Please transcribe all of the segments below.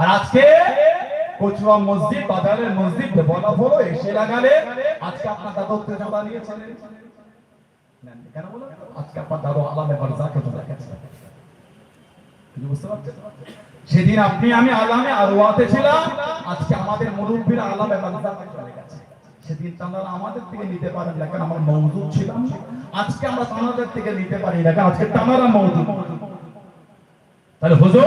আর আজকে কচুয়া মসজিদ, বাজারের মসজিদ বলা হলো এসে লাগালে আজকে আপনার দাদা উত্তেজনা নিয়েছেন আপনার দাদা সেদিন আপনি, আমি আলামে আজকে আমাদের মুরব্বীরা আলামে চলে গেছে। সেদিন তারা আমাদের থেকে নিতে পারেন না আমরা মওজুদ ছিলাম আজকে আমরা থেকে নিতে পারি না আজকে তানারা মওজুদ। তাহলে হুজুর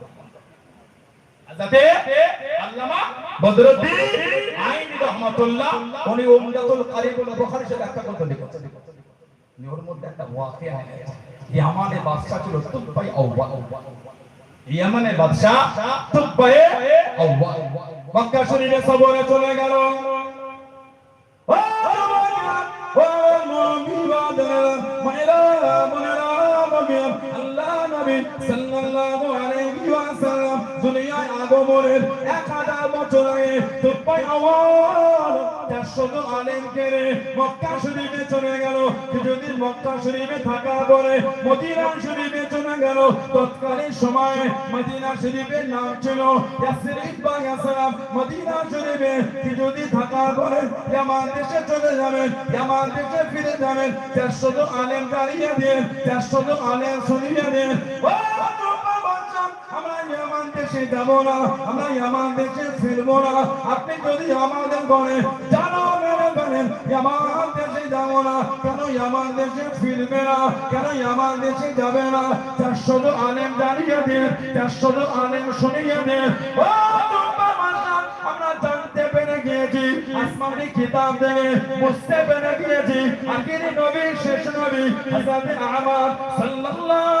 হযরতে আল্লামা বদরুদ্দিন আইনি রহমাতুল্লাহ উনি উমদাতুল কারিবুল বুখারী শরীফে ব্যাখ্যা করতে লিখেছেন ওর মধ্যে একটা ওয়াকিয়া আছে। ইয়ামানের বাদশা ছিল তুবাই আউয়াল। ইয়ামানের বাদশা তুবাই আউয়াল। মক্কা শরীফে সবরে চলে গেল। মুমিবাদের মাইরা মাইরা মুমিন আল্লাহ নবী দুনিয়ায় আগমনের 1000 বছর আগে চারশো আলেম কেড়ে মক্কা শরীফে চলে গেল। কিছুদিন মক্কা শরীফে থাকার পরে মদিনা শরীফে চলে গেল। তৎকালীন সময়ে মদিনা শরীফের নাম ছিল মদিনা শরীফে কিছুদিন থাকার পরে ইয়ামান দেশে চলে যাবেন, ইয়ামান দেশে ফিরে যাবেন। চারশো আলেম দাঁড়িয়ে দেন চারশো আলেম শুনিয়ে দেন। দেশে যাব না, আমরা ইয়ামান দেশে ফিরবো না। আপনি যদি আমাদের বলে জানো মেরে বলেন ইয়ামান দেশে যাব না। কেন ইয়ামান দেশে ফিরবে না? কেন ইয়ামান দেশে যাবে না? চারশো আলেম দাঁড়িয়ে দেন চারশো আলেম শুনিয়ে দেন। ও আমরা কিতাব থেকে বুঝতে পেরে গিয়েছি, আখিরি নবী শেষ নবী সাল্লাল্লাহু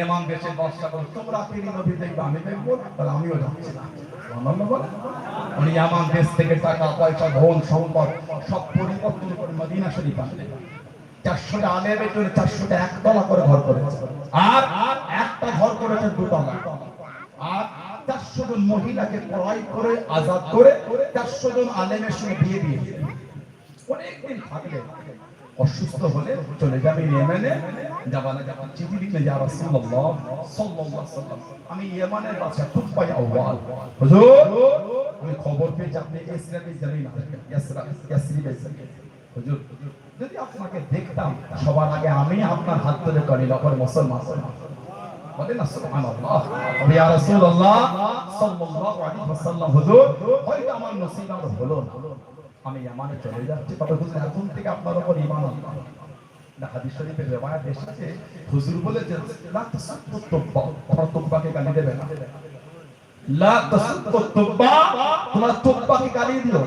এমন দেশের বাদশা বলে তোমরা তিনি নবী দেখবে, আমি দেখব, তাহলে আমিও যাচ্ছি না। উনি এমন দেশ থেকে টাকা, পয়সা, ধন, সম্পদ, সব পরিবর্তন করে মদিনা শরীফ চারশোটা চারশোটা একতলা করে ঘর করেছে। আর একটা ঘর করেছে দুতলা। আর চারশো জন মহিলাকে পড়াই করে, আজাদ করে, চারশো জন আলেমের সঙ্গে বিয়ে দিয়ে অনেকদিন থাকলে অসুস্থ হলে চলে যাবে ইয়েমেনে। যাবানা যাবান চিঠি লিখলে যা রাসূলুল্লাহ সাল্লাল্লাহু আমি ইয়েমেনের বাদশা তুফাই আউয়াল। হুজুর আমি খবর পেয়েছি আপনি ইসরায়েলে জানেন ইয়াসরা ইয়াসরিবে হুজুর, যদি আপনাকে দেখতাম, সবার আগে আমি আপনার হাত ধরে করি, লকর মুসলমান। বলেন না, সুবহানাল্লাহ। ইয়া রাসূলুল্লাহ সাল্লাল্লাহু আলাইহি ওয়াসাল্লাম, হুজুর, হয়তো আমার নসিব আর হলো না। আমি ইয়ামানে চলে যাচ্ছি। তবে হুজুর, এখন থেকে আপনার উপর ঈমান আনলাম না, হাদিস শরীফের রিওয়ায়াত এসেছে, হুজুর লা গালি লা গালি দিও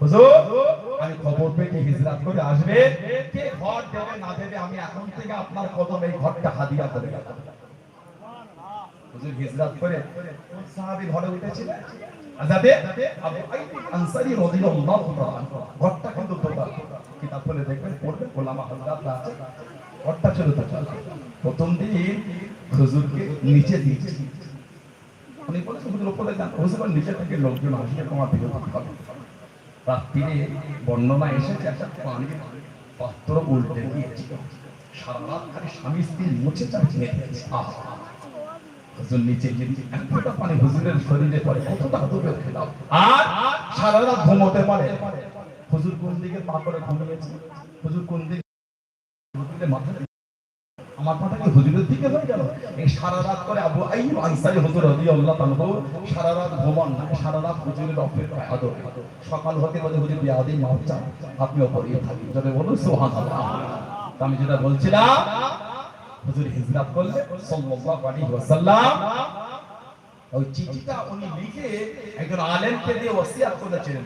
হুজুর, আমি খবর পেয়ে হিজরত করে আসবে। কে ঘর দেবে না দেবে, আমি এখন থেকে আপনার কদম এই ঘরটা হাদিয়া করে হুজুর হিজরত করে সাহাবী ঘরে আবু আনসারী রাদিয়াল্লাহু তাআলা ঘরটা কিন্তু কিতাব দেখবেন হযরতরা আছে। ঘরটা ছিল দোতলা প্রথম দিন হুজুরকে নিচে দিয়েছে। উনি হুজুর, উপরে যান। হুজুর নিচে থেকে লোকজন আসবে, তোমার হবে। রাত্রিরে বর্ণনা এসেছে, একটা পাত্র উল্টে দিয়েছিল। সারা রাত খালি স্বামী স্ত্রী মুছে আহা! হুজুর নিচে গিয়ে এক ফোঁটা পানি হুজুরের শরীরে পড়ে কতটা হুজুরের খেলাম আর? সারা রাত ঘুমোতে পারে। হুজুর কোন দিকে পা করে ঘুমিয়েছে? হুজুর কোন দিকে হুজুরের মাথা আমার মাথা কি হুজুরের দিকে হয়ে গেল? এই সারা রাত করে আবু আইয়ুব আনসারী হুজুর রাদিয়াল্লাহু তাআলা সারা রাত ঘুমান না সারা রাত হুজুরের অপেক্ষায় আদর। সকাল হতে বলে হুজুর বিয়াদি মাফ চান। আপনিও পড়িয়ে থাকি যদি বলুন সুবহানাল্লাহ। আমি যেটা বলছিলাম হুজুর হিজরত করলে সাল্লাল্লাহু আলাইহি ওয়াসাল্লাম ওই চিঠিটা উনি লিখে একজন আলেমকে দিয়ে ওসিয়াত করেছিলেন।